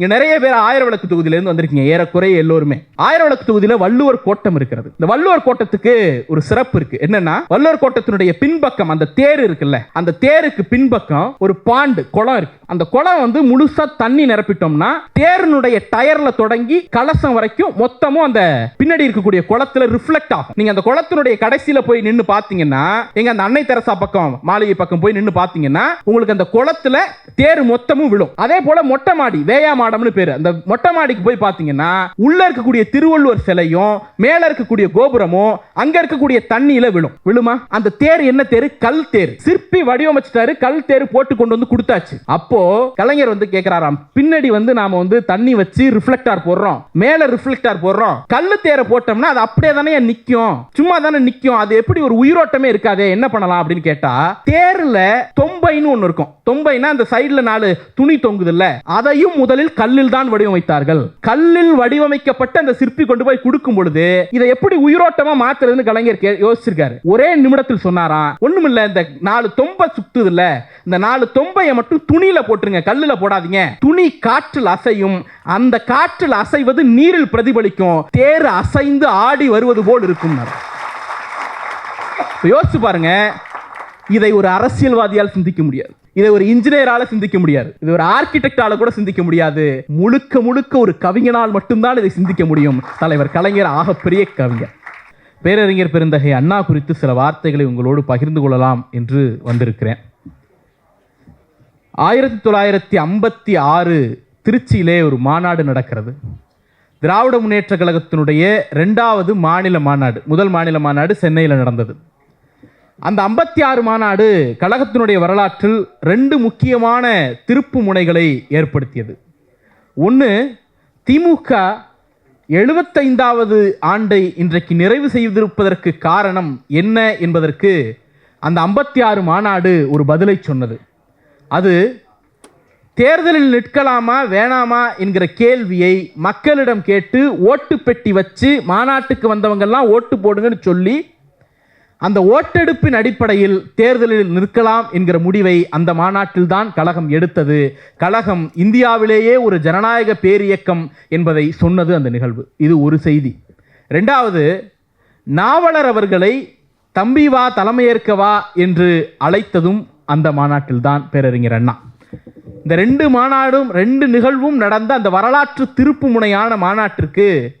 இங்க நிறைய பேர் ஆயிரம் விளக்கு தொகுதியிலேருந்து வந்திருக்கீங்க. ஏறக்குறைய எல்லோருமே. ஆயிரம் விளக்கு தொகுதியில வள்ளுவர் கோட்டம் இருக்கிறது. இந்த வள்ளுவர் கோட்டத்துக்கு ஒரு சிறப்பு இருக்கு. என்னன்னா வள்ளுவர் கோட்டத்தினுடைய பின்பக்கம் அந்த தேர் இருக்குல்ல அந்த தேருக்கு பின்பக்கம் ஒரு பாண்டு குளம் இருக்கு. அந்த குளம் வந்து முழுசா தண்ணி நிரப்பிட்டோம்னா தேரினுடைய டயர்ல தொடங்கி கலசம் வரைக்கும் மொத்தமும் அந்த பின்னாடி இருக்கக்கூடிய குளத்துல ரிஃப்ளெக்ட் ஆகும். நீங்க அந்த குளத்தினுடைய கடைசியில போய் நின்று பாத்தீங்கன்னா எங்க அந்த அன்னை தெரசா பக்கம் மாளிகை பக்கம் போய் நின்று பாத்தீங்கன்னா உங்களுக்கு அந்த குளத்துல தேர் மொத்தமும் விழும். அதே போல மொட்டை மாடி வேயா மாடி மாடம்னு பேரு. அந்த மொட்டை மாடிக்கு போய் பாத்தீங்கன்னா உள்ள இருக்கக்கூடிய திருவள்ளுவர் சிலையும் மேல இருக்கக்கூடிய கோபுரமும் அங்க இருக்கக்கூடிய தண்ணியில விழும். விழுமா? அந்த தேர் என்ன தேர்? கல் தேர். சிற்பி வடிவமைச்சிட்டாரு கல் தேர் போட்டு கொண்டு வந்து கொடுத்தாச்சு. அப்போ கலைஞர் வந்து கேக்குறாராம் பின்னாடி வந்து நாம வந்து தண்ணி வச்சு ரிஃப்ளெக்டார் போடுறோம். மேல ரிஃப்ளெக்டார் போடுறோம். கல்லு தேரை போட்டோம்னா அது அப்படியே தானே நிக்கும். சும்மா தானே நிக்கும். அது எப்படி ஒரு உயிரோட்டமே இருக்காதே என்ன பண்ணலாம் அப்படின்னு கேட்டா தேர்ல தொம்பைன்னு ஒண்ணு இருக்கும். தொம்பைனா அந்த சைடுல நாலு துணி தொங்குது இல்ல அதையும் முதலில் கல்லில் தான் வடிவமைத்தார்கள் கல்லில் வடிவமைக்கப்பட்ட அந்த சிற்பி கொண்டு போய் கொடுக்கும் பொழுது இதை எப்படி உயிரோட்டமா மாத்துறதுன்னு கலைஞர் கே- யோசிச்சிருக்காரு. ஒரே நிமிடத்தில் சொன்னாரா ஒண்ணுமில்ல இந்த நாலு தொம்பை சுத்துது இல்ல இந்த நாலு தொம்பையை மட்டும் துணியில போட்டுருங்க கல்லுல போடாதீங்க. துணி காற்றில் அசையும். அந்த காற்றில் அசைவது நீரில் பிரதிபலிக்கும். தேர் அசைந்து ஆடி வருவது போல் இருக்கும். யோசிச்சு பாருங்க இதை ஒரு அரசியல்வாதியால் சிந்திக்க முடியாது. இதை ஒரு இன்ஜினியரால சிந்திக்க முடியாது. இது ஒரு ஆர்கிடெக்டால கூட சிந்திக்க முடியாது. முழுக்க முழுக்க ஒரு கவிஞனால் மட்டும்தான் இதை சிந்திக்க முடியும். தலைவர் கலைஞர் ஆகப்பெரிய கவிஞர். பேரறிஞர் பெருந்தகை அண்ணா குறித்து சில வார்த்தைகளை உங்களோடு பகிர்ந்து கொள்ளலாம் என்று வந்திருக்கிறேன். ஆயிரத்தி தொள்ளாயிரத்தி ஐம்பத்தி ஆறு திருச்சியிலே ஒரு மாநாடு நடக்கிறது. திராவிட முன்னேற்ற கழகத்தினுடைய ரெண்டாவது மாநில மாநாடு முதல் மாநில மாநாடு சென்னையில் நடந்தது. அந்த ஐம்பத்தி ஆறு மாநாடு கழகத்தினுடைய வரலாற்றில் ரெண்டு முக்கியமான திருப்பு முனைகளை ஏற்படுத்தியது. ஒன்று திமுக எழுபத்தைந்தாவது ஆண்டை இன்றைக்கு நிறைவு செய்திருப்பதற்கு காரணம் என்ன என்பதற்கு அந்த ஐம்பத்தி ஆறு மாநாடு ஒரு பதிலை சொன்னது. அது தேர்தலில் நிற்கலாமா வேணாமா? என்கிற கேள்வியை மக்களிடம் கேட்டு ஓட்டு பெட்டி வச்சு மாநாட்டுக்கு வந்தவங்கெல்லாம் ஓட்டு போடுங்கன்னு சொல்லி அந்த ஓட்டெடுப்பின் அடிப்படையில் தேர்தலில் நிற்கலாம் என்கிற முடிவை அந்த மாநாட்டில்தான் கழகம் எடுத்தது. கழகம் இந்தியாவிலேயே ஒரு ஜனநாயக பேரியக்கம் என்பதை சொன்னது அந்த நிகழ்வு. இது ஒரு செய்தி. ரெண்டாவது நாவலர் அவர்களை தம்பி வா தலைமையேற்க வா என்று அழைத்ததும் அந்த மாநாட்டில்தான் பேரறிஞர் அண்ணா. இந்த ரெண்டு மாநாடும் ரெண்டு நிகழ்வும் நடந்த அந்த வரலாற்று திருப்பு முனையான மாநாட்டிற்கு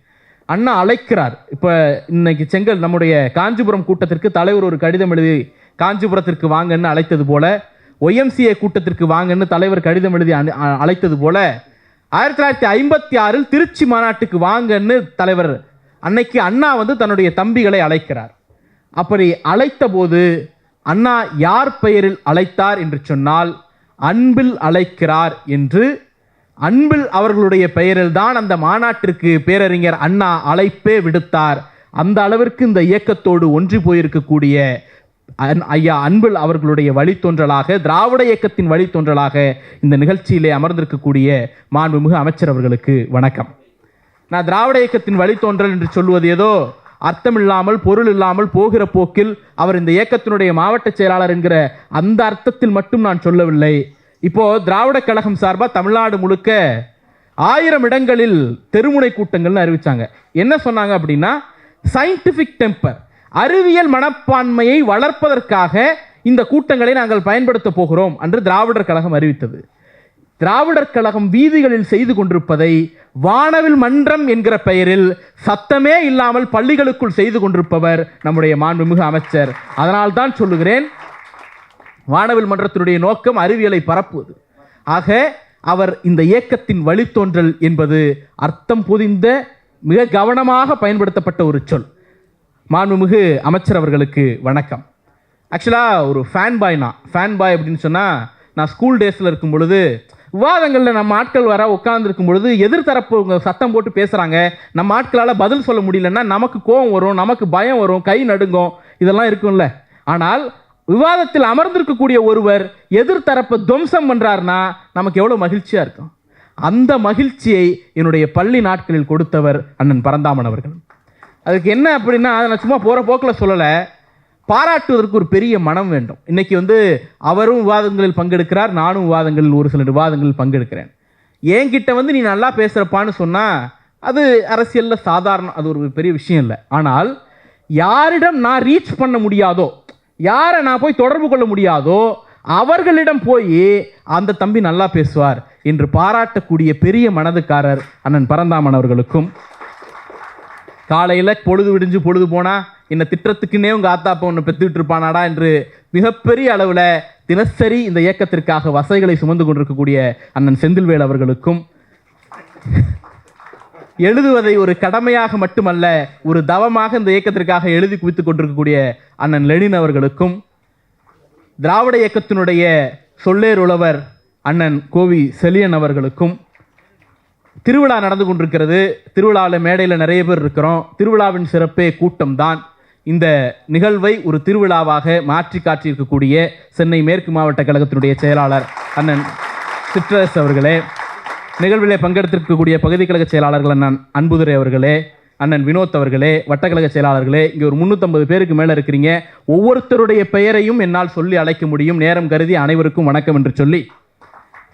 அண்ணா அழைக்கிறார். இப்போ இன்னைக்கு செங்கல் நம்முடைய காஞ்சிபுரம் கூட்டத்திற்கு தலைவர் ஒரு கடிதம் எழுதி காஞ்சிபுரத்திற்கு வாங்கன்னு அழைத்தது போல ஒய்எம்சிஏ கூட்டத்திற்கு வாங்கன்னு தலைவர் கடிதம் எழுதி அழைத்தது போல ஆயிரத்தி தொள்ளாயிரத்தி ஐம்பத்தி ஆறில் திருச்சி மாநாட்டுக்கு வாங்கன்னு தலைவர் அன்னைக்கு அண்ணா வந்து தன்னுடைய தம்பிகளை அழைக்கிறார். அப்படி அழைத்த போது அண்ணா யார் பெயரில் அழைத்தார் என்று சொன்னால் அன்பில் அழைக்கிறார் என்று அன்பில் அவர்களுடைய பெயரில் தான் அந்த மாநாட்டிற்கு பேரறிஞர் அண்ணா அழைப்பே விடுத்தார். அந்த அளவிற்கு இந்த இயக்கத்தோடு ஒன்றி போயிருக்கக்கூடிய ஐயா அன்பில் அவர்களுடைய வழித்தோன்றலாக திராவிட இயக்கத்தின் வழித்தோன்றலாக இந்த நிகழ்ச்சியிலே அமர்ந்திருக்கக்கூடிய மாண்புமிகு அமைச்சர் அவர்களுக்கு வணக்கம். நான் திராவிட இயக்கத்தின் வழித்தோன்றல் என்று சொல்வது ஏதோ அர்த்தமில்லாமல் பொருள் இல்லாமல் போகிற போக்கில் அவர் இந்த இயக்கத்தினுடைய மாவட்ட செயலாளர் என்கிற அந்த அர்த்தத்தில் மட்டும் நான் சொல்லவில்லை. இப்போது திராவிட கழகம் சார்பாக தமிழ்நாடு முழுக்க ஆயிரம் இடங்களில் தெருமுனை கூட்டங்கள்னு அறிவித்தாங்க என்ன சொன்னாங்க அப்படின்னா சயின்டிஃபிக் டெம்பர் அறிவியல் மனப்பான்மையை வளர்ப்பதற்காக இந்த கூட்டங்களை நாங்கள் பயன்படுத்த போகிறோம் என்று திராவிடர் கழகம் அறிவித்தது. திராவிடர் கழகம் வீதிகளில் செய்து கொண்டிருப்பதை வானவில் மன்றம் என்கிற பெயரில் சத்தமே இல்லாமல் பள்ளிகளுக்குள் செய்து கொண்டிருப்பவர் நம்முடைய மாண்புமிகு அமைச்சர். அதனால் தான் சொல்லுகிறேன் வானவில் மன்றத்தினுடைய நோக்கம் அறிவியலை பரப்புவது. ஆக அவர் இந்த இயக்கத்தின் வழித்தோன்றல் என்பது அர்த்தம் புதிந்த மிக கவனமாக பயன்படுத்தப்பட்ட ஒரு சொல். மாண்புமிகு அமைச்சர் அவர்களுக்கு வணக்கம். ஆக்சுவலாக ஒரு ஃபேன் பாய் நான். ஃபேன் பாய் அப்படின்னு சொன்னால் நான் ஸ்கூல் டேஸில் இருக்கும் பொழுது விவாதங்களில் நம்ம ஆட்கள் வர உட்கார்ந்துருக்கும் பொழுது எதிர்த்தரப்பு அவங்க சத்தம் போட்டு பேசுகிறாங்க நம்ம ஆட்களால் பதில் சொல்ல முடியலன்னா நமக்கு கோபம் வரும் நமக்கு பயம் வரும் கை நடுங்கும் இதெல்லாம் இருக்கும்ல. ஆனால் விவாதத்தில் அமர்ந்திருக்கக்கூடிய ஒருவர் எதிர்த்தரப்பை துவம்சம் பண்ணுறாருன்னா நமக்கு எவ்வளோ மகிழ்ச்சியாக இருக்கும். அந்த மகிழ்ச்சியை என்னுடைய பள்ளி நாட்களில் கொடுத்தவர் அண்ணன் பரந்தாமன் அவர்கள். அதுக்கு என்ன அப்படின்னா அதை நான் சும்மா போகிற போக்கில் சொல்லலை. பாராட்டுவதற்கு ஒரு பெரிய மனம் வேண்டும். இன்றைக்கி வந்து அவரும் விவாதங்களில் பங்கெடுக்கிறார் நானும் விவாதங்களில் ஒரு சில விவாதங்களில் பங்கெடுக்கிறேன். என்கிட்ட வந்து நீ நல்லா பேசுகிறப்பான்னு சொன்னால் அது அரசியலில் சாதாரணம் அது ஒரு பெரிய விஷயம் இல்லை. ஆனால் யாரிடம் நான் ரீச் பண்ண முடியாதோ யாரை நான் போய் தொடர்பு கொள்ள முடியாதோ அவர்களிடம் போய் அந்த தம்பி நல்லா பேசுவார். என்று பாராட்டக்கூடிய பெரிய மனதுக்காரர் அண்ணன் பரந்தாமன் அவர்களுக்கும். காலையில் பொழுது விடிஞ்சு பொழுது போனால் இந்த திட்டத்துக்குன்னே உங்கள் ஆத்தாப்பா ஒன்று பெற்றுக்கிட்டு இருப்பானாடா என்று மிகப்பெரிய அளவில் தினசரி இந்த இயக்கத்திற்காக வசைகளை சுமந்து கொண்டிருக்கக்கூடிய அண்ணன் செந்தில்வேல் அவர்களுக்கும். எழுதுவதை ஒரு கடமையாக மட்டுமல்ல ஒரு தவமாக இந்த இயக்கத்திற்காக எழுதி குவித்துக் கொண்டிருக்கக்கூடிய அண்ணன் லெனின் அவர்களுக்கும் திராவிட இயக்கத்தினுடைய சொல்லேர் உழவர் அண்ணன் கோவி செலியன் அவர்களுக்கும் திருவிழா நடந்து கொண்டிருக்கிறது. திருவிழாவில் மேடையில் நிறைய பேர் இருக்கிறோம். திருவிழாவின் சிறப்பே கூட்டம்தான். இந்த நிகழ்வை ஒரு திருவிழாவாக மாற்றி காட்டியிருக்கக்கூடிய சென்னை மேற்கு மாவட்ட கழகத்தினுடைய செயலாளர் அண்ணன் சிட்ரஸ் அவர்களே. நிகழ்வில் பங்கெடுத்திருக்கக்கூடிய பகுதி கழக செயலாளர்கள் அண்ணன் அன்புதுரை அவர்களே அண்ணன் வினோத் அவர்களே வட்டக்கழக செயலாளர்களே இங்கே ஒரு முந்நூற்றம்பது பேருக்கு மேலே இருக்கிறீங்க. ஒவ்வொருத்தருடைய பெயரையும் என்னால் சொல்லி அழைக்க முடியும். நேரம் கருதி அனைவருக்கும் வணக்கம் என்று சொல்லி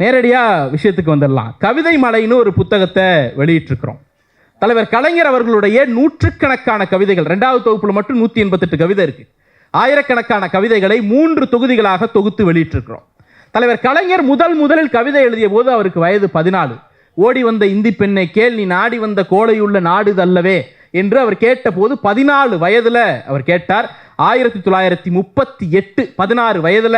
நேரடியாக விஷயத்துக்கு வந்துடலாம். கவிதை மலைன்னு ஒரு புத்தகத்தை வெளியிட்டிருக்கிறோம். தலைவர் கலைஞர் அவர்களுடைய நூற்றுக்கணக்கான கவிதைகள் ரெண்டாவது தொகுப்பில் மட்டும் நூற்றி எண்பத்தெட்டு கவிதை இருக்குது ஆயிரக்கணக்கான கவிதைகளை மூன்று தொகுதிகளாக தொகுத்து வெளியிட்டிருக்கிறோம். தலைவர் கலைஞர் முதல் முதலில் கவிதை எழுதிய போது அவருக்கு வயது பதினாலு. ஓடி வந்த இந்தி பெண்ணை கேள் நீ நாடி வந்த கோடையுள்ள நாடு தல்லவே என்று அவர் கேட்டபோது பதினாலு வயதுல அவர் கேட்டார். ஆயிரத்தி தொள்ளாயிரத்தி முப்பத்தி எட்டு பதினாறு வயதுல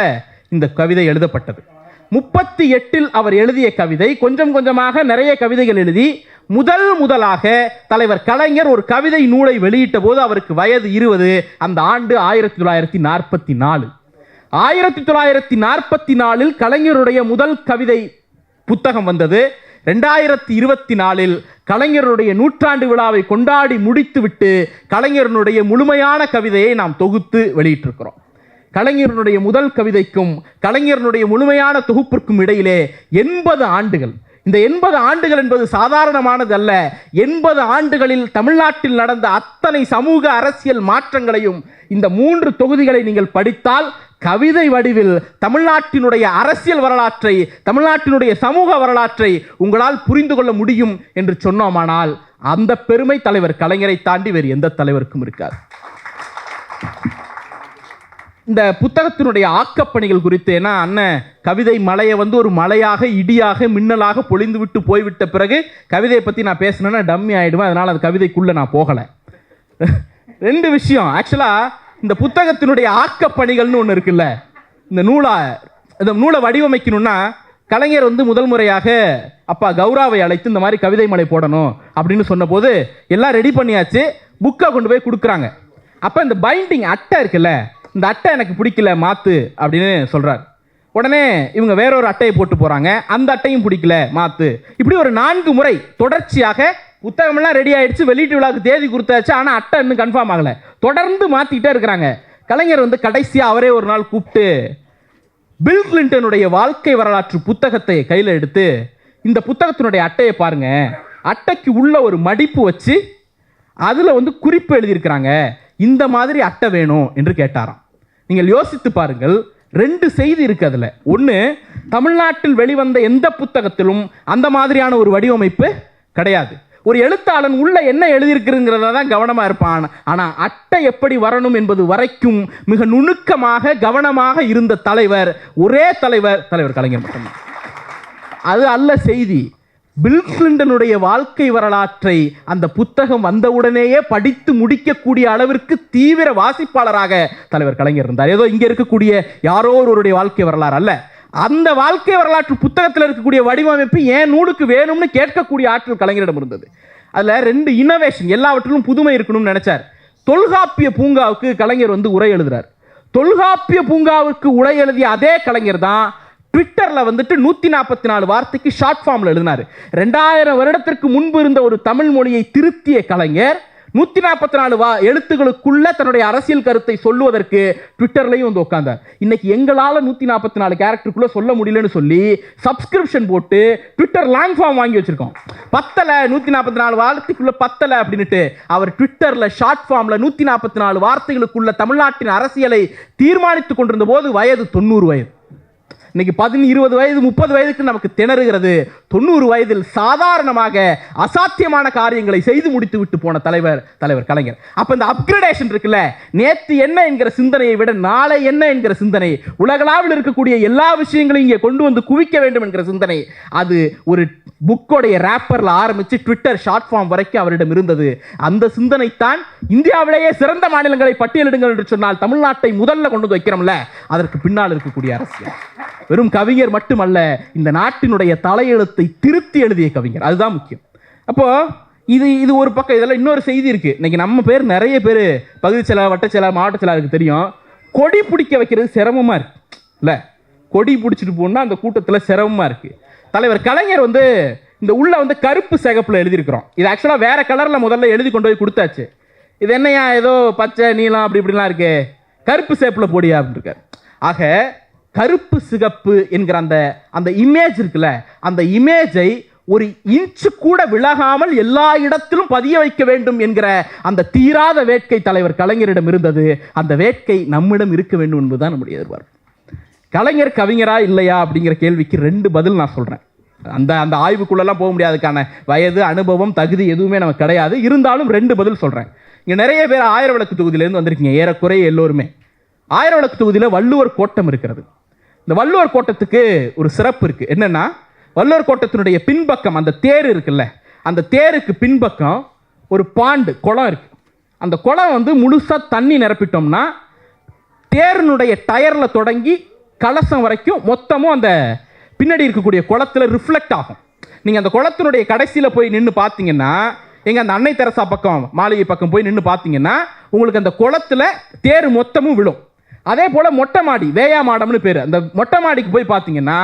இந்த கவிதை எழுதப்பட்டது. முப்பத்தி எட்டில் அவர் எழுதிய கவிதை கொஞ்சம் கொஞ்சமாக நிறைய கவிதைகள் எழுதி முதல் முதலாக தலைவர் கலைஞர் ஒரு கவிதை நூலை வெளியிட்ட போது அவருக்கு வயது இருபது. அந்த ஆண்டு ஆயிரத்தி தொள்ளாயிரத்தி நாற்பத்தி நாலு. ஆயிரத்தி தொள்ளாயிரத்தி நாற்பத்தி நாலில் கலைஞருடைய முதல் கவிதை புத்தகம் வந்தது. ரெண்டாயிரத்தி இருபத்தி நாலில் கலைஞருடைய நூற்றாண்டு விழாவை கொண்டாடி முடித்துவிட்டு கலைஞரனுடைய முழுமையான கவிதையை நாம் தொகுத்து வெளியிட்டிருக்கிறோம். கலைஞரனுடைய முதல் கவிதைக்கும் கலைஞரனுடைய முழுமையான தொகுப்பிற்கும் இடையிலே எண்பது ஆண்டுகள். இந்த எண்பது ஆண்டுகள் என்பது சாதாரணமானது அல்ல. எண்பது ஆண்டுகளில் தமிழ்நாட்டில் நடந்த அத்தனை சமூக அரசியல் மாற்றங்களையும் இந்த மூன்று தொகுதிகளை நீங்கள் படித்தால் கவிதை வடிவில் தமிழ்நாட்டினுடைய அரசியல் வரலாற்றை தமிழ்நாட்டினுடைய சமூக வரலாற்றை உங்களால் புரிந்து கொள்ள முடியும் என்று சொன்னோமானால் அந்த பெருமை தலைவர் கலைஞரை தாண்டி வேறு எந்த தலைவருக்கும் இருக்காது. இந்த புத்தகத்தினுடைய ஆக்கப்பணிகள் குறித்து ஏன்னா அண்ணன் கவிதை மலையை வந்து ஒரு மலையாக இடியாக மின்னலாக பொழிந்து விட்டு போய்விட்ட பிறகு கவிதையை பற்றி நான் பேசினேன்னா டம்மி ஆயிடுவேன் அதனால் அந்த கவிதைக்குள்ளே நான் போகலை. ரெண்டு விஷயம். ஆக்சுவலாக இந்த புத்தகத்தினுடைய ஆக்கப்பணிகள்னு ஒன்று இருக்குல்ல? இந்த நூலா இந்த நூலை வடிவமைக்கணும்னா கலைஞர் வந்து முதல் முறையாக அப்பா கௌராவை அழைத்து இந்த மாதிரி கவிதை மலை போடணும் அப்படின்னு சொன்னபோது எல்லாம் ரெடி பண்ணியாச்சு. புக்கை கொண்டு போய் கொடுக்குறாங்க. அப்போ இந்த பைண்டிங் அட்டை இருக்குல்ல இந்த அட்டை எனக்கு பிடிக்கல மாத்து அப்படின்னு சொல்கிறார் உடனே இவங்க வேற ஒரு அட்டையை போட்டு போகிறாங்க அந்த அட்டையும் பிடிக்கல மாத்து. இப்படி ஒரு நான்கு முறை தொடர்ச்சியாக புத்தகமெல்லாம் ரெடி ஆயிடுச்சு. வெளியீட்டு விழாவுக்கு தேதி கொடுத்தாச்சு. ஆனால் அட்டை இன்னும் கன்ஃபார்ம் ஆகலை. தொடர்ந்து மாற்றிக்கிட்டே இருக்கிறாங்க. கலைஞர் வந்து கடைசியாக அவரே ஒரு நாள் கூப்பிட்டு பில் கிளின்டனுடைய வாழ்க்கை வரலாற்று புத்தகத்தை கையில் எடுத்து இந்த புத்தகத்தினுடைய அட்டையை பாருங்க. அட்டைக்கு உள்ள ஒரு மடிப்பு வச்சு அதில் வந்து குறிப்பு எழுதியிருக்கிறாங்க. இந்த மாதிரி அட்டை வேணும் என்று கேட்டாராம். நீங்கள் யோசித்து பாருங்கள் ரெண்டு செய்தி இருக்குது அதில். ஒன்று தமிழ்நாட்டில் வெளிவந்த எந்த புத்தகத்திலும் அந்த மாதிரியான ஒரு வடிவமைப்பு கிடையாது. ஒரு எழுத்தாளன் உள்ள என்ன எழுதியிருக்குங்கிறத தான் கவனமாக இருப்பான். ஆனால் அட்டை எப்படி வரணும் என்பது வரைக்கும் மிக நுணுக்கமாக கவனமாக இருந்த தலைவர் ஒரே தலைவர் தலைவர் கலைஞர் மட்டும்தான். அது அல்ல செய்தி. பில் கிளிண்டனுடைய வாழ்க்கை வரலாற்றை அந்த புத்தகம் வந்தவுடனேயே படித்து முடிக்கக்கூடிய அளவிற்கு தீவிர வாசிப்பாளராக தலைவர் கலைஞர் இருந்தார். ஏதோ இங்கே இருக்கக்கூடிய யாரோ ஒருவருடைய வாழ்க்கை வரலாறு அல்ல. அந்த வாழ்க்கை வரலாற்று புத்தகத்தில் இருக்கக்கூடிய வடிவமைப்பு ஏன் நூலுக்கு வேணும்னு கேட்கக்கூடிய ஆற்றல் கலைஞரிடம் இருந்தது. அதில் ரெண்டு இன்னோவேஷன் எல்லாவற்றிலும் புதுமை இருக்கணும்னு நினச்சார். தொல்காப்பிய பூங்காவுக்கு கலைஞர் வந்து உரை எழுதுறார். தொல்காப்பிய பூங்காவுக்கு உரை எழுதிய அதே கலைஞர் தான் ட்விட்டரில் வந்துட்டு நூற்றி நாற்பத்தி நாலு வார்த்தைக்கு ஷார்ட் ஃபார்மில் எழுதினார். ரெண்டாயிரம் வருடத்திற்கு முன்பு இருந்த ஒரு தமிழ் மொழியை திருத்திய கலைஞர் நூற்றி நாற்பத்தி நாலு வா எழுத்துக்களுக்குள்ள தன்னுடைய அரசியல் கருத்தை சொல்லுவதற்கு ட்விட்டர்லையும் வந்து உட்காந்தார் இன்னைக்கு எங்களால் நூற்றி நாற்பத்தி நாலு கேரக்டருக்குள்ளே சொல்ல முடியலன்னு சொல்லி சப்ஸ்கிரிப்ஷன் போட்டு ட்விட்டர் லாங் ஃபார்ம் வாங்கி வச்சிருக்கோம். பத்தலை நூற்றி நாற்பத்தி நாலு வார்த்தைக்குள்ள பத்தலை அப்படின்னுட்டு அவர் ட்விட்டரில் ஷார்ட் ஃபார்மில் நூற்றி நாற்பத்தி நாலு வார்த்தைகளுக்குள்ள தமிழ்நாட்டின் அரசியலை தீர்மானித்துக் கொண்டிருந்த போது வயது தொண்ணூறு வயது. இன்னைக்கு பதினி இருபது வயது முப்பது வயதுக்கு நமக்கு திணறுகிறது. தொண்ணூறு வயதில் சாதாரணமாக அசாத்தியமான காரியங்களை செய்து முடித்து விட்டு போன தலைவர் தலைவர் கலைஞர். அப்போ இந்த அப்கிரேடேஷன் இருக்குல்ல நேத்து என்ன என்கிற சிந்தனையை விட நாளை என்ன என்கிற சிந்தனை உலகளாவில் இருக்கக்கூடிய எல்லா விஷயங்களையும் இங்கே கொண்டு வந்து குவிக்க வேண்டும் என்கிற சிந்தனை அது ஒரு புக்கோடைய ரேப்பர்ல ஆரம்பிச்சு ட்விட்டர் ஷார்ட் ஃபார்ம் வரைக்கும் அவரிடம் இருந்தது. அந்த சிந்தனை தான் இந்தியாவிலேயே சிறந்த மாநிலங்களை பட்டியலிடுங்கள் என்று சொன்னால் தமிழ்நாட்டை முதல்ல கொண்டு வந்து வைக்கிறோம்ல அதற்கு பின்னால் இருக்கக்கூடிய அரசியல். வெறும் கவிஞர் மட்டுமல்ல இந்த நாட்டினுடைய தலையெழுத்தை திருத்தி எழுதிய கவிஞர். அதுதான் முக்கியம். அப்போது இது இது ஒரு பக்கம் இதெல்லாம் இன்னொரு செய்தி இருக்குது இன்றைக்கி நம்ம பேர் நிறைய பேர் பகுதி செயலாளர் வட்ட செயலாளர் மாவட்ட செயலாளருக்கு தெரியும். கொடி பிடிக்க வைக்கிறது சிரமமாக இருக்கு. இல்லை கொடி பிடிச்சிட்டு போனால் அந்த கூட்டத்தில் சிரமமாக இருக்குது தலைவர் கலைஞர் வந்து இந்த உள்ளே வந்து கருப்பு சிகப்பில் எழுதியிருக்கிறோம். இது ஆக்சுவலாக வேறு கலரில் முதல்ல எழுதி கொண்டு போய் கொடுத்தாச்சு. இது என்னையா ஏதோ பச்சை நீளம் அப்படி இப்படிலாம் இருக்கு. கருப்பு சேப்பில் போடியா அப்படின்னு ஆக கருப்பு சிகப்பு என்கிற அந்த அந்த இமேஜ் இருக்குல்ல அந்த இமேஜை ஒரு இன்ச்சு கூட விலகாமல் எல்லா இடத்திலும் பதிய வைக்க வேண்டும் என்கிற அந்த தீராத வேட்கை தலைவர் கலைஞரிடம் இருந்தது. அந்த வேட்கை நம்மிடம் இருக்க வேண்டும் என்பதுதான் நம்முடைய எதிர்பார்ப்பு. கலைஞர் கவிஞரா இல்லையா அப்படிங்கிற கேள்விக்கு ரெண்டு பதில் நான் சொல்கிறேன் அந்த அந்த ஆய்வுக்குள்ளெல்லாம் போக முடியாதுக்கான வயது அனுபவம் தகுதி எதுவுமே நமக்கு கிடையாது. இருந்தாலும் ரெண்டு பதில் சொல்கிறேன் இங்கே நிறைய பேர் ஆயிரம் விளக்கு தொகுதியிலேருந்து வந்திருக்கீங்க. ஏறக்குறைய எல்லோருமே. ஆயிரம் விளக்கு தொகுதியில் வள்ளுவர் கோட்டம் இருக்கிறது. இந்த வள்ளுவர் கோட்டத்துக்கு ஒரு சிறப்பு இருக்குது என்னென்னா வள்ளுவர் கோட்டத்தினுடைய பின்பக்கம் அந்த தேர் இருக்குல்ல அந்த தேருக்கு பின்பக்கம் ஒரு பாண்டு குளம் இருக்கு. அந்த குளம் வந்து முழுசாக தண்ணி நிரப்பிட்டோம்னா தேரினுடைய டயரில் தொடங்கி கலசம் வரைக்கும் மொத்தமும் அந்த பின்னாடி இருக்கக்கூடிய குளத்துல ரிஃப்ளெக்ட் ஆகும். நீங்கள் அந்த குளத்தினுடைய கடைசியில் போய் நின்று பார்த்தீங்கன்னா எங்கள் அந்த அன்னை தெரசா பக்கம் மாளிகை பக்கம் போய் நின்று பார்த்தீங்கன்னா உங்களுக்கு அந்த குளத்துல தேர் மொத்தமும் விழும். அதே போல் மொட்டை மாடி வேயா மாடம்னு பேர். அந்த மொட்டை மாடிக்கு போய் பார்த்தீங்கன்னா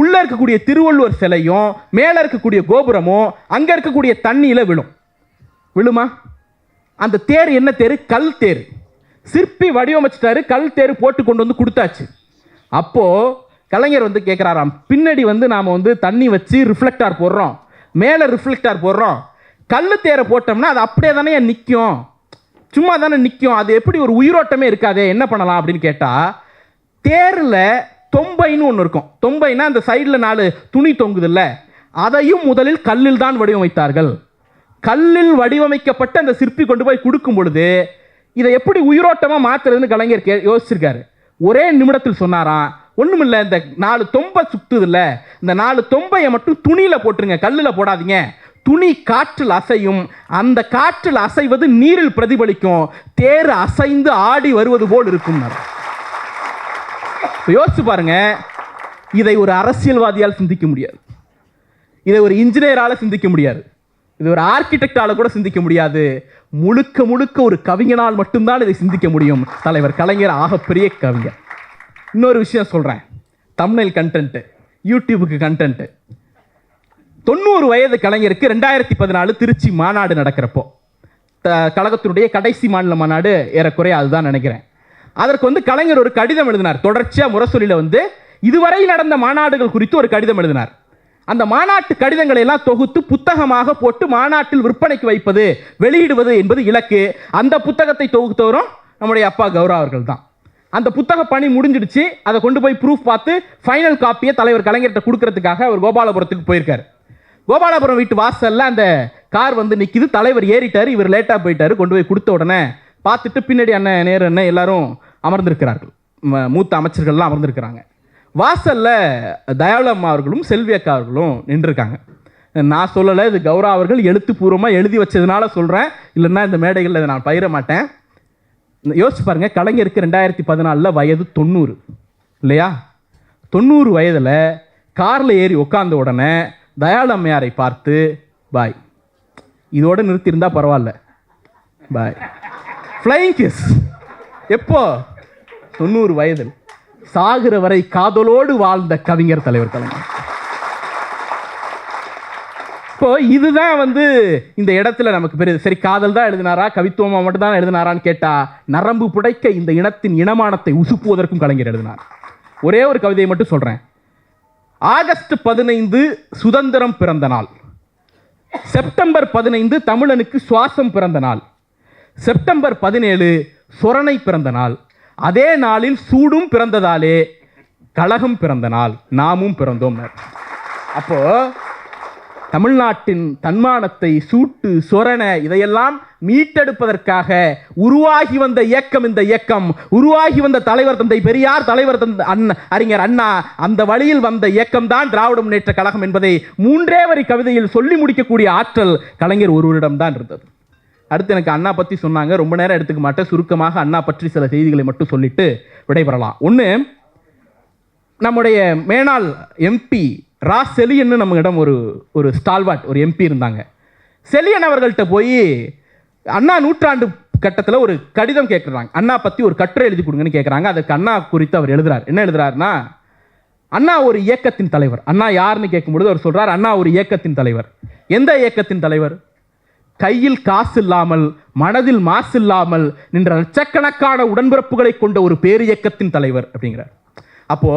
உள்ளே இருக்கக்கூடிய திருவள்ளுவர் சிலையும் மேலே இருக்கக்கூடிய கோபுரமும் அங்கே இருக்கக்கூடிய தண்ணியில் விழும். விழுமா? அந்த தேர் என்ன தேர்? கல் தேர். சிற்பி வடிவமைச்சிட்டாரு கல் தேர் போட்டு கொண்டு வந்து கொடுத்தாச்சு. அப்போ கலைஞர் வந்து கேட்குறாராம் பின்னாடி வந்து நாம் வந்து தண்ணி வச்சு ரிஃப்ளெக்டார் போடுறோம். மேலே ரிஃப்ளெக்டார் போடுறோம். கல் தேரை போட்டோம்னா அது அப்படியே தானே நிற்கும் சும்மா தானே நிற்கும் அது எப்படி ஒரு உயிரோட்டமே இருக்காது என்ன பண்ணலாம் அப்படின்னு கேட்டால் தேரில் தொம்பைன்னு ஒன்று இருக்கும். தொம்பைனா அந்த சைடில் நாலு துணி தொங்குதில்ல அதையும் முதலில் கல்லில் தான் வடிவமைத்தார்கள். கல்லில் வடிவமைக்கப்பட்ட அந்த சிற்பி கொண்டு போய் கொடுக்கும் பொழுது இதை எப்படி உயிரோட்டமாக மாற்றுறதுன்னு கலைஞர் கே யோசிச்சிருக்காரு. ஒரே நிமிடத்தில் சொன்னாராம் ஒன்றுமில்ல இந்த நாலு தொம்பை சுத்துதில்ல இந்த நாலு தொம்பையை மட்டும் துணியில் போட்டுருங்க கல்லில் போடாதீங்க. துணி காற்றில் அசையும். அந்த காற்றில் அசைவது நீரில் பிரதிபலிக்கும். தேர் அசைந்து ஆடி வருவது போல் இருக்கும் யோசிச்சு பாருங்க. இதை ஒரு அரசியல்வாதியால் சிந்திக்க முடியாது. இதை ஒரு இன்ஜினியரால் சிந்திக்க முடியாது. இது ஒரு ஆர்கிடெக்டால கூட சிந்திக்க முடியாது. முழுக்க முழுக்க ஒரு கவிஞனால் மட்டும்தான் இதை சிந்திக்க முடியும். தலைவர் கலைஞர் ஆகப்பெரிய கவிஞர். இன்னொரு விஷயம் சொல்கிறேன் தமிழில் கண்டென்ட்டு யூடியூபுக்கு கண்டென்ட்டு தொண்ணூறு வயது கலைஞருக்கு ரெண்டாயிரத்தி பதினாலு திருச்சி மாநாடு நடக்கிறப்போ. த- கழகத்தினுடைய கடைசி மாநில மாநாடு ஏறக்குறைய அதுதான் நினைக்கிறேன். அதற்கு வந்து கலைஞர் ஒரு கடிதம் எழுதினார். தொடர்ச்சியாக முரசொலியில் வந்து இதுவரை நடந்த மாநாடுகள் குறித்து ஒரு கடிதம் எழுதினார். அந்த மாநாட்டு கடிதங்களை எல்லாம் தொகுத்து புத்தகமாக போட்டு மாநாட்டில் விற்பனைக்கு வைப்பது வெளியிடுவது என்பது இலக்கு. அந்த புத்தகத்தை தொகுத்தவரும் நம்முடைய அப்பா கௌரவ அவர்கள் தான். அந்த புத்தக பணி முடிஞ்சிடுச்சு. அதை கொண்டு போய் ப்ரூஃப் பார்த்து ஃபைனல் காப்பியை தலைவர் கலைஞர்கிட்ட கொடுக்கறதுக்காக அவர் கோபாலபுரத்துக்கு போயிருக்காரு. கோபாலபுரம் வீட்டு வாசல்ல அந்த கார் வந்து நிற்கிது தலைவர் ஏறிட்டார் இவர் லேட்டாக போயிட்டார் கொண்டு போய் கொடுத்த உடனே பார்த்துட்டு பின்னாடி அண்ணன் நேரு அண்ணன் எல்லாரும் அமர்ந்திருக்கிறார்கள். மூத்த அமைச்சர்கள்லாம் அமர்ந்திருக்கிறாங்க. வாசலில் தயாளு அம்மா அவர்களும் செல்வி அக்கா அவர்களும் நின்றுருக்காங்க. நான் சொல்லலை இது கௌரவ அவர்கள் எழுத்துப்பூர்வமாக எழுதி வச்சதுனால சொல்கிறேன் இல்லைன்னா இந்த மேடைகளில் இதை நான் பயிர மாட்டேன். யோசிச்சு பாருங்கள் கலைஞருக்கு ரெண்டாயிரத்தி பதினாலில் வயது தொண்ணூறு. இல்லையா? தொண்ணூறு வயதில் காரில் ஏறி உட்காந்த உடனே தயாளம்மையாரை பார்த்து பாய். இதோடு நிறுத்தியிருந்தா பரவாயில்ல. பாய். ஃப்ளைங் கிஸ் எப்போ? தொண்ணூறு வயதில். சாகிற வரை காதலோடு வாழ்ந்த கவிஞர் தலைவர் கலைஞர் இப்போ இதுதான் வந்து இந்த இடத்துல நமக்கு பெரிய சரி காதல் தான் எழுதினாரா கவித்துவமா மட்டும் தான் எழுதினாரான்னு கேட்டா நரம்பு புடைக்க இந்த இனத்தின் இனமானத்தை உசுப்புவதற்கும் கலைஞர் எழுதினார். ஒரே ஒரு கவிதையை மட்டும் சொல்றேன். ஆகஸ்ட் பதினைந்து சுதந்திரம் பிறந்த நாள். செப்டம்பர் பதினைந்து தமிழனுக்கு சுவாசம் பிறந்த நாள். செப்டம்பர் பதினேழு சொரணை பிறந்த நாள். அதே நாளில் சூடும் பிறந்ததாலே கழகம் பிறந்த நாள். நாமும் பிறந்தோம். அப்போது தமிழ்நாட்டின் தன்மானத்தை சூட்டு சொரண இதையெல்லாம் மீட்டெடுப்பதற்காக உருவாகி வந்த இயக்கம் இந்த இயக்கம். உருவாகி வந்த தலைவர் தந்தை பெரியார் தலைவர் தந்தை அண்ணா அறிஞர் அண்ணா அந்த வழியில் வந்த இயக்கம் தான் திராவிட முன்னேற்ற கழகம் என்பதை மூன்றே வரி கவிதையில் சொல்லி முடிக்கக்கூடிய ஆற்றல் கலைஞர் ஒருவரிடம் தான் இருந்தது. அடுத்து எனக்கு அண்ணா பற்றி சொன்னாங்க. ரொம்ப நேரம் எடுத்துக்க மாட்டேன். சுருக்கமாக அண்ணா பற்றி சில செய்திகளை மட்டும் சொல்லிட்டு விடைபெறலாம். ஒன்று நம்முடைய மேனாள் எம்பி ரா செலியன்னு நம்மகிடம் ஒரு ஒரு ஸ்டால்வாட் ஒரு எம்பி இருந்தாங்க. செலியன் அவர்கள்ட்ட போய் அண்ணா நூற்றாண்டு கட்டத்தில் ஒரு கடிதம் கேட்குறாங்க அண்ணா பற்றி ஒரு கட்டுரை எழுதி கொடுங்கன்னு கேட்குறாங்க அதுக்கு அண்ணா குறித்து அவர் எழுதுறார். என்ன எழுதுறாருன்னா அண்ணா ஒரு இயக்கத்தின் தலைவர். அண்ணா யாருன்னு கேட்கும்பொழுது அவர் சொல்கிறார் அண்ணா ஒரு இயக்கத்தின் தலைவர். எந்த இயக்கத்தின் தலைவர்? கையில் காசு இல்லாமல் மனதில் மாசு இல்லாமல் நின்ற லட்சக்கணக்கான உடன்பிறப்புகளை கொண்ட ஒரு பேரியக்கத்தின் தலைவர் அப்படிங்கிறார். அப்போ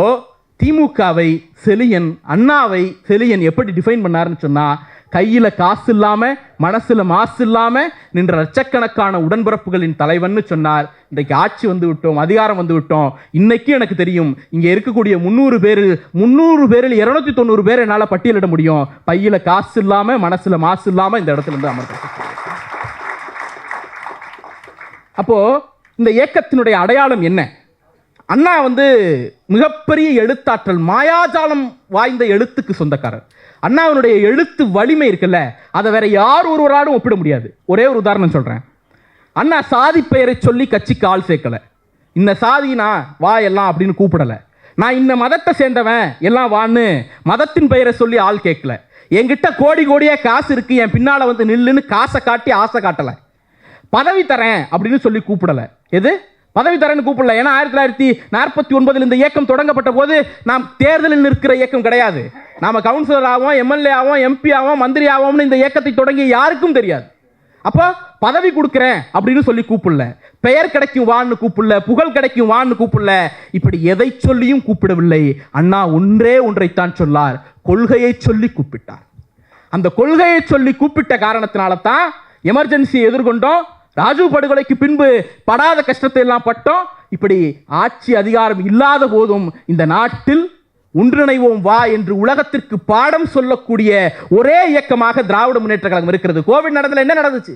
திமுகவை செலியன் அண்ணாவை செலியன் எப்படி டிஃபைன் பண்ணாருன்னு சொன்னால் கையில் காசு இல்லாமல் மனசில் மாசு இல்லாமல் நின்ற லட்சக்கணக்கான உடன்பிறப்புகளின் தலைவன்னு சொன்னார். இன்றைக்கு ஆட்சி வந்து விட்டோம் அதிகாரம் வந்து விட்டோம். இன்னைக்கு எனக்கு தெரியும் இங்கே இருக்கக்கூடிய முந்நூறு பேரில் முந்நூறு பேரில் இருநூத்தி தொண்ணூறு பேர் என்னால் பட்டியலிட முடியும். பையில் காசு இல்லாமல் மனசில் மாசு இல்லாமல் இந்த இடத்துல இருந்து அமர்ந்திருக்கேன் அப்போது இந்த இயக்கத்தினுடைய அடையாளம் என்ன? அண்ணா வந்து மிகப்பெரிய எழுத்தாற்றல் மாயாஜாலம் வாய்ந்த எழுத்துக்கு சொந்தக்காரர். அண்ணாவினுடைய எழுத்து வலிமை இருக்குல்ல அதை வேற யார் ஒருவராலும் ஒப்பிட முடியாது. ஒரே ஒரு உதாரணம் சொல்கிறேன் அண்ணா சாதி பெயரை சொல்லி கட்சிக்கு ஆள் சேர்க்கலை. இந்த சாதினா வா எல்லாம் அப்படின்னு கூப்பிடலை. நான் இந்த மதத்தை சேர்ந்தவன் எல்லாம் வான்னு மதத்தின் பெயரை சொல்லி ஆள் கேட்கல. என்கிட்ட கோடி கோடியாக காசு இருக்குது என் பின்னால் வந்து நில்லுன்னு காசை காட்டி ஆசை காட்டலை. பதவி தரேன் அப்படின்னு சொல்லி கூப்பிடல. எது? பதவி தரேன்னு கூப்பிடல. ஏன்னா ஆயிரத்தி தொள்ளாயிரத்தி நாற்பத்தி ஒன்பதில் இந்த இயக்கம் தொடங்கப்பட்ட போது நாம் தேர்தலில் நிற்கிற இயக்கம் கிடையாது. நாம் கவுன்சிலர் ஆகும் எம்எல்ஏ ஆவோம் எம்பி ஆகும் மந்திரி ஆகும்னு இந்த இயக்கத்தை தொடங்கி யாருக்கும் தெரியாது. அப்போ பதவி கொடுக்குறேன் அப்படின்னு சொல்லி கூப்பிடல. பெயர் கிடைக்கும் வான்னு கூப்பிடல புகழ் கிடைக்கும் வான்னு கூப்பிடல. இப்படி எதை சொல்லியும் கூப்பிடவில்லை. அண்ணா ஒன்றே ஒன்றைத்தான் சொல்லார். கொள்கையை சொல்லி கூப்பிட்டார். அந்த கொள்கையை சொல்லி கூப்பிட்ட காரணத்தினால தான் எமர்ஜென்சியை எதிர்கொண்டோம். ராஜீவ் படுகொலைக்கு பின்பு படாத கஷ்டத்தை எல்லாம் பட்டோம். இப்படி ஆட்சி அதிகாரம் இல்லாத போதும் இந்த நாட்டில் ஒன்றிணைவோம் வா என்று உலகத்திற்கு பாடம் சொல்லக்கூடிய ஒரே இயக்கமாக திராவிட முன்னேற்ற கழகம் இருக்கிறது. கோவிட் நடந்ததுல என்ன நடந்துச்சு?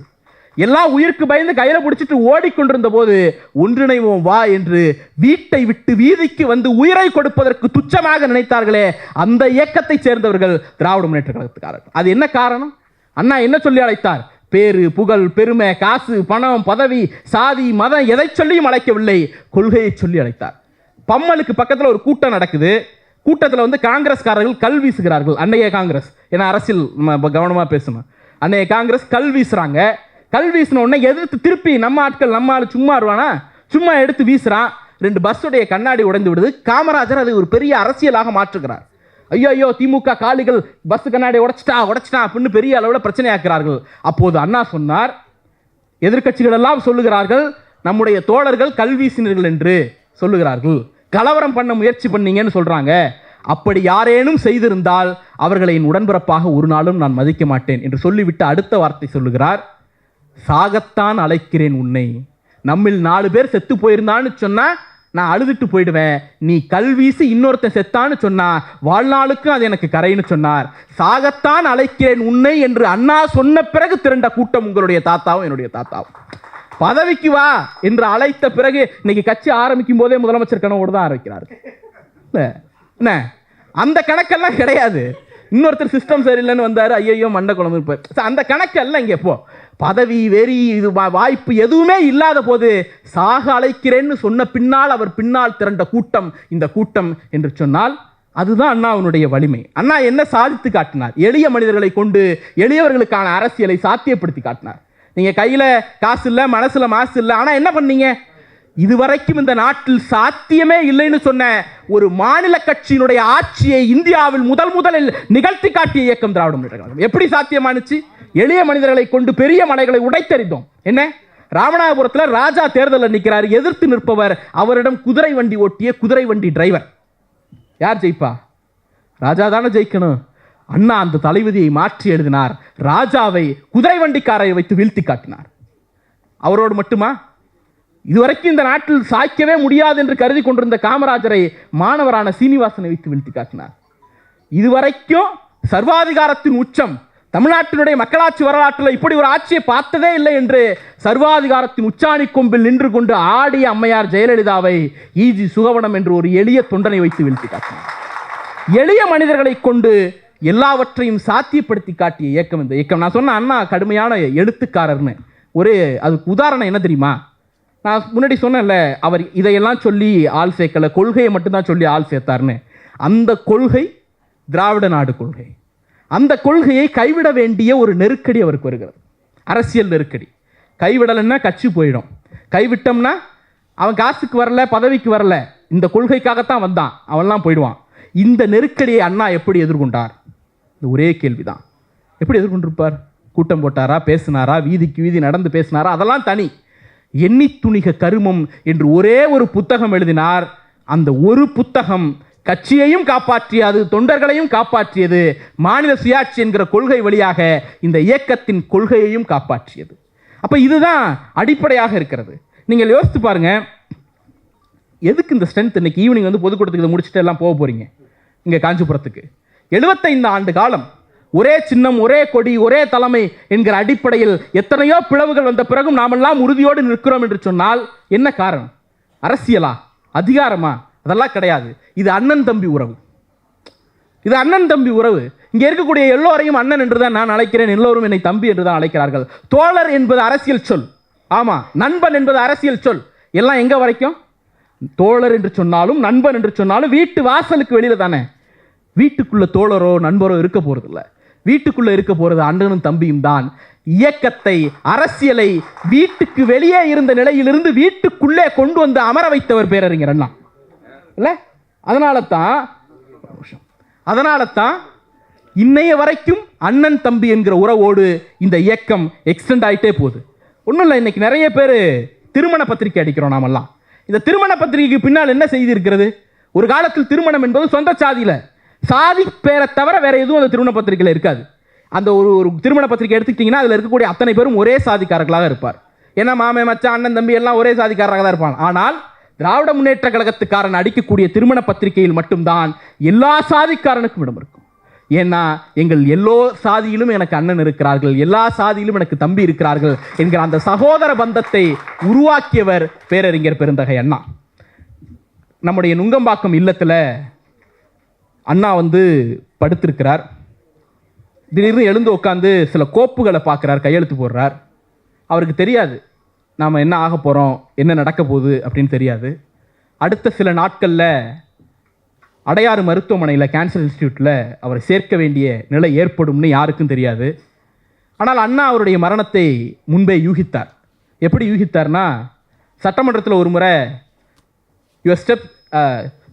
எல்லாம் உயிருக்கு பயந்து கையில பிடிச்சிட்டு ஓடிக்கொண்டிருந்த போது ஒன்றிணைவோம் வா என்று வீட்டை விட்டு வீதிக்கு வந்து உயிரை கொடுப்பதற்கு துச்சமாக நினைத்தார்களே அந்த இயக்கத்தை சேர்ந்தவர்கள் திராவிட முன்னேற்ற கழகத்துக்காரர்கள். அது என்ன காரணம்? அண்ணா என்ன சொல்லி அழைத்தார்? பேரு புகழ் பெருமை காசு பணம் பதவி சாதி மதம் எதை சொல்லியும் அழைக்கவில்லை. கொள்கையை சொல்லி அழைத்தார். பம்மலுக்கு பக்கத்தில் ஒரு கூட்டம் நடக்குது. கூட்டத்தில் வந்து காங்கிரஸ்காரர்கள் கல் வீசுகிறார்கள். அன்னைய காங்கிரஸ். ஏன்னா அரசியல் நம்ம கவனமாக பேசணும். அன்னைய காங்கிரஸ் கல் வீசுகிறாங்க கல் வீசின உடனே எதிர்த்து திருப்பி நம்ம ஆட்கள் நம்ம ஆள் சும்மா இருவானா சும்மா எடுத்து வீசுகிறான் ரெண்டு பஸ்ஸுடைய கண்ணாடி உடைந்து விடுது. காமராஜர் அதை ஒரு பெரிய அரசியலாக மாற்றுகிறார். ஐயோ ஐயோ திமுக காலிகள் பஸ் கண்ணாடி உடைச்சிட்டா உடைச்சிட்டா அப்படின்னு பெரிய அளவில் பிரச்சனையாக்குறார்கள். அப்போது அண்ணா சொன்னார் எதிர்கட்சிகள் எல்லாம் சொல்லுகிறார்கள் நம்முடைய தோழர்கள் கல்வீசினர்கள் என்று சொல்லுகிறார்கள். கலவரம் பண்ண முயற்சி பண்ணீங்கன்னு சொல்றாங்க. அப்படி யாரேனும் செய்திருந்தால் அவர்களை என் உடன்பிறப்பாக ஒரு நாளும் நான் மதிக்க மாட்டேன் என்று சொல்லிவிட்டு அடுத்த வார்த்தை சொல்லுகிறார். சாகத்தான் அழைக்கிறேன் உன்னை. நம்மில் நாலு பேர் செத்து போயிருந்தான்னு சொன்னால் நான் அழுதுட்டு போயிடுவேன். நீ கல்வீசி இன்னொருத்தன் செத்தான்னு சொன்னா வாழ்நாளுக்கும் அது எனக்கு கரைன்னு சொன்னார். சாகத்தான் அழைக்கிறேன் உன்னை என்று அண்ணா சொன்ன பிறகு திரண்ட கூட்டம் உங்களுடைய தாத்தாவும் என்னுடைய தாத்தாவும். பதவிக்கு வா என்று அழைத்த பிறகு இன்னைக்கு கட்சி ஆரம்பிக்கும் போதே முதலமைச்சர் கனவோடு தான் ஆரம்பிக்கிறார். என்ன? அந்த கணக்கெல்லாம் கிடையாது. இன்னொருத்தர் சிஸ்டம் சரியில்லைன்னு வந்தார் ஐயோ மண்டை குழம்பு இருப்பார் அந்த கணக்கெல்லாம் இங்கே போ. பதவி வெறி இது வா- வாய்ப்பு எதுவுமே இல்லாத போது சாக அழைக்கிறேன்னு சொன்ன பின்னால் அவர் பின்னால் திரண்ட கூட்டம் இந்த கூட்டம் என்று சொன்னால் அதுதான் அண்ணாவினுடைய வலிமை. அண்ணா என்ன சாதித்து காட்டினார்? எளிய மனிதர்களை கொண்டு எளியவர்களுக்கான அரசியலை சாத்தியப்படுத்தி காட்டினார். நீங்கள் கையில் காசு இல்லை மனசில் மாசு இல்லை ஆனால் என்ன பண்ணீங்க? இதுவரைக்கும் இந்த நாட்டில் சாத்தியமே இல்லைன்னு சொன்ன ஒரு மாநில கட்சியினுடைய ஆட்சியை இந்தியாவில் முதல் முதலில் நிகழ்த்தி காட்டிய இயக்கம் திராவிட முன்னேற்ற கழகம். எப்படி சாத்தியமானுச்சு? எளிய மனிதர்களை கொண்டு பெரிய மலைகளை உடைத்தறிந்தோம். என்ன? ராமநாதபுரத்தில் ராஜா தேர்தலில் நிற்கிறார் எதிர்த்து நிற்பவர் அவரிடம் குதிரை வண்டி ஓட்டிய குதிரை வண்டி டிரைவர். யார் ஜெயிப்பா? ராஜா தானே ஜெயிக்கணும். அண்ணா அந்த தளபதியை மாற்றி எழுதினார். ராஜாவை குதிரை வண்டிக்காரரை வைத்து வீழ்த்தி காட்டினார். அவரோடு மட்டுமா? இதுவரைக்கும் இந்த நாட்டில் சாய்க்கவே முடியாது என்று கருதி கொண்டிருந்த காமராஜரை மாணவரான சீனிவாசனை வைத்து வீழ்த்தி காட்டினார். இதுவரைக்கும் சர்வாதிகாரத்தின் உச்சம் தமிழ்நாட்டினுடைய மக்களாட்சி வரலாற்றில் இப்படி ஒரு ஆட்சியை பார்த்ததே இல்லை என்று சர்வாதிகாரத்தின் உச்சாணி கொம்பில் நின்று கொண்டு ஆடிய அம்மையார் ஜெயலலிதாவை ஈஜி சுகவனம் என்று ஒரு எளிய தொண்டனை வைத்து வீழ்த்தி காட்டினார். எளிய மனிதர்களை கொண்டு எல்லாவற்றையும் சாத்தியப்படுத்தி காட்டிய இயக்கம் இந்த இயக்கம். நான் சொன்ன அண்ணா கடுமையான எழுத்துக்காரர்னு. ஒரு அதுக்கு உதாரணம் என்ன தெரியுமா? நான் முன்னாடி சொன்னேன்ல அவர் இதையெல்லாம் சொல்லி ஆள் சேர்க்கல கொள்கையை மட்டும்தான் சொல்லி ஆள் சேர்த்தார்னு அந்த கொள்கை திராவிட நாடு கொள்கை. அந்த கொள்கையை கைவிட வேண்டிய ஒரு நெருக்கடி அவருக்கு வருகிறது. அரசியல் நெருக்கடி. கைவிடலைன்னா கட்சி போயிடும். கைவிட்டோம்னா அவன் காசுக்கு வரல பதவிக்கு வரல இந்த கொள்கைக்காகத்தான் வந்தான். அவன்லாம் போயிடுவான். இந்த நெருக்கடியை அண்ணா எப்படி எதிர்கொண்டார்? இந்த ஒரே கேள்விதான். எப்படி எதிர்கொண்டிருப்பார்? கூட்டம் போட்டாரா பேசினாரா வீதிக்கு வீதி நடந்து பேசினாரா அதெல்லாம் தனி. எண்ணி துணிக கருமம் என்று ஒரே ஒரு புத்தகம் எழுதினார். அந்த ஒரு புத்தகம் கட்சியையும் காப்பாற்றியது தொண்டர்களையும் காப்பாற்றியது மாநில சுயாட்சி என்கிற கொள்கை வழியாக இந்த இயக்கத்தின் கொள்கையையும் காப்பாற்றியது. அப்போ இதுதான் அடிப்படையாக இருக்கிறது. நீங்கள் யோசித்து பாருங்க. எதுக்கு இந்த ஸ்ட்ரென்த் இன்னைக்கு ஈவினிங் வந்து பொதுக்கூட்டத்துக்கு இதை முடிச்சுட்டு எல்லாம் போக போகிறீங்க இங்கே காஞ்சிபுரத்துக்கு. எழுபத்தைந்து ஆண்டு காலம் ஒரே சின்னம் ஒரே கொடி ஒரே தலைமை என்கிற அடிப்படையில் எத்தனையோ பிளவுகள் வந்த பிறகும் நாமெல்லாம் உறுதியோடு நிற்கிறோம் என்று சொன்னால் என்ன காரணம்? அரசியலா? அதிகாரமா? அதெல்லாம் கிடையாது. இது அண்ணன் தம்பி உறவு. இது அண்ணன் தம்பி உறவு. இங்கே இருக்கக்கூடிய எல்லோரையும் அண்ணன் என்று தான் நான் அழைக்கிறேன். எல்லோரும் என்னை தம்பி என்று தான் அழைக்கிறார்கள். தோழர் என்பது அரசியல் சொல். ஆமாம் நண்பன் என்பது அரசியல் சொல். எல்லாம் எங்கே வரைக்கும்? தோழர் என்று சொன்னாலும் நண்பன் என்று சொன்னாலும் வீட்டு வாசலுக்கு வெளியில தானே. வீட்டுக்குள்ள தோழரோ நண்பரோ இருக்க போறதில்ல. வீட்டுக்குள்ள இருக்க போறது அண்ணனும் தம்பியும் தான். இயக்கத்தை அரசியலை வீட்டுக்கு வெளியே இருந்த நிலையிலிருந்து வீட்டுக்குள்ளே கொண்டு வந்து அமர வைத்தவர் பேரறிஞர் அண்ணா. இல்லை? அதனால தான் அதனால தான் இன்னைய வரைக்கும் அண்ணன் தம்பி என்கிற உறவோடு இந்த இயக்கம் எக்ஸ்டெண்ட் ஆகிட்டே போகுது. ஒன்றும் இல்லை இன்னைக்கு நிறைய பேர் திருமண பத்திரிக்கை அடிக்கிறோம் நாமெல்லாம். இந்த திருமண பத்திரிகைக்கு பின்னால் என்ன செய்தி இருக்கிறது? ஒரு காலத்தில் திருமணம் என்பது சொந்த சாதியில். சாதி பேரை தவிர வேற எதுவும் அந்த திருமண பத்திரிகையில் இருக்காது. அந்த ஒரு ஒரு திருமண பத்திரிகை எடுத்துக்கிட்டிங்கன்னா அதில் இருக்கக்கூடிய அத்தனை பேரும் ஒரே சாதிக்காரர்களாக இருப்பார். ஏன்னா மாமே மச்சான் அண்ணன் தம்பி எல்லாம் ஒரே சாதிக்காரராக தான் இருப்பாங்க. ஆனால் திராவிட முன்னேற்ற கழகத்துக்காரன் அடிக்கக்கூடிய திருமண பத்திரிகையில் மட்டும்தான் எல்லா சாதிக்காரனுக்கும் இடம் இருக்கும். ஏன்னா எங்கள் எல்லோ சாதியிலும் எனக்கு அண்ணன் இருக்கிறார்கள் எல்லா சாதியிலும் எனக்கு தம்பி இருக்கிறார்கள் என்கிற அந்த சகோதர பந்தத்தை உருவாக்கியவர் பேரறிஞர் பெருந்தகை அண்ணா. நம்முடைய நுங்கம்பாக்கம் இல்லத்தில் அண்ணா வந்து படுத்திருக்கிறார். திடீர்னு எழுந்து உட்காந்து சில கோப்புகளை பார்க்குறார் கையெழுத்து போடுறார். அவருக்கு தெரியாது நாம் என்ன ஆக போகிறோம் என்ன நடக்க போகுது அப்படின்னு தெரியாது. அடுத்த சில நாட்களில் அடையாறு மருத்துவமனையில் கேன்சர் இன்ஸ்டியூட்டில் அவரை சேர்க்க வேண்டிய நிலை ஏற்படும்னு யாருக்கும் தெரியாது. ஆனால் அண்ணா அவருடைய மரணத்தை முன்பே யூகித்தார். எப்படி யூகித்தார்னா சட்டமன்றத்தில் ஒரு முறை your step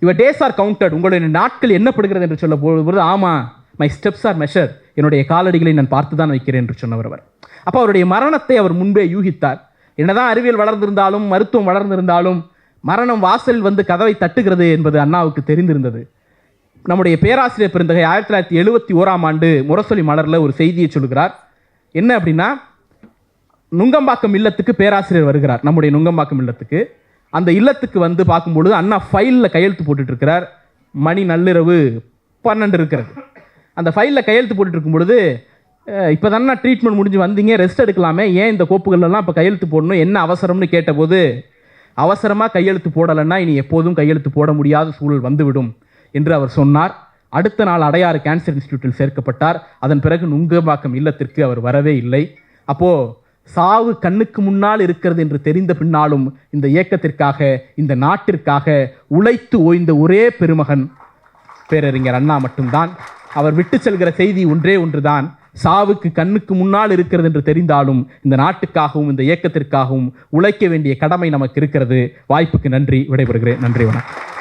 your days are counted உங்களுடைய நாட்கள் என்னப்படுகிறது என்று சொல்ல போது ஆமாம் மை ஸ்டெப்ஸ் ஆர் மெஷர் என்னுடைய காலடிகளை நான் பார்த்து தான் வைக்கிறேன் என்று சொன்னவர் அவர். அப்போ அவருடைய மரணத்தை அவர் முன்பே யூகித்தார். என்னதான் அறிவியல் வளர்ந்திருந்தாலும் மருத்துவம் வளர்ந்திருந்தாலும் மரணம் வாசல் வந்து கதவை தட்டுகிறது என்பது அண்ணாவுக்கு தெரிந்திருந்தது. நம்முடைய பேராசிரியர் பெருந்தகை ஆயிரத்தி தொள்ளாயிரத்தி எழுபத்தி ஓராம் ஆண்டு முரசொலி மலரில் ஒரு செய்தியை சொல்கிறார் என்ன அப்படின்னா நுங்கம்பாக்கம் இல்லத்துக்கு பேராசிரியர் வருகிறார். நம்முடைய நுங்கம்பாக்கம் இல்லத்துக்கு. அந்த இல்லத்துக்கு வந்து பார்க்கும்பொழுது அண்ணா ஃபைலில் கையெழுத்து போட்டுட்டு இருக்கிறார் மணி நள்ளிரவு பன்னெண்டு இருக்கிறது. அந்த ஃபைலில் கையெழுத்து போட்டுட்டு பொழுது இப்போ தானே ட்ரீட்மெண்ட் முடிஞ்சு வந்தீங்க ரெஸ்ட் எடுக்கலாமே ஏன் இந்த கோப்புகள்லாம் இப்போ கையெழுத்து போடணும் என்ன அவசரம்னு கேட்டபோது அவசரமாக கையெழுத்து போடலைன்னா இனி எப்போதும் கையெழுத்து போட முடியாத சூழல் வந்துவிடும் என்று அவர் சொன்னார். அடுத்த நாள் அடையாறு கேன்சர் இன்ஸ்டியூட்டில் சேர்க்கப்பட்டார். அதன் பிறகு நுங்கம்பாக்கம் இல்லத்திற்கு அவர் வரவே இல்லை. அப்போது சாவு கண்ணுக்கு முன்னால் இருக்கிறது என்று தெரிந்த பின்னாலும் இந்த இயக்கத்திற்காக இந்த நாட்டிற்காக உழைத்து ஓய்ந்த ஒரே பெருமகன் பேரறிஞர் அண்ணா மட்டும்தான். அவர் விட்டு செல்கிற செய்தி ஒன்றே ஒன்றுதான். சாவுக்கு கண்ணுக்கு முன்னால் இருக்கிறது என்று தெரிந்தாலும் இந்த நாட்டுக்காகவும் இந்த இயக்கத்திற்காகவும் உழைக்க வேண்டிய கடமை நமக்கு இருக்கிறது. வாய்ப்புக்கு நன்றி. விடைபெறுகிறேன். நன்றி வணக்கம்.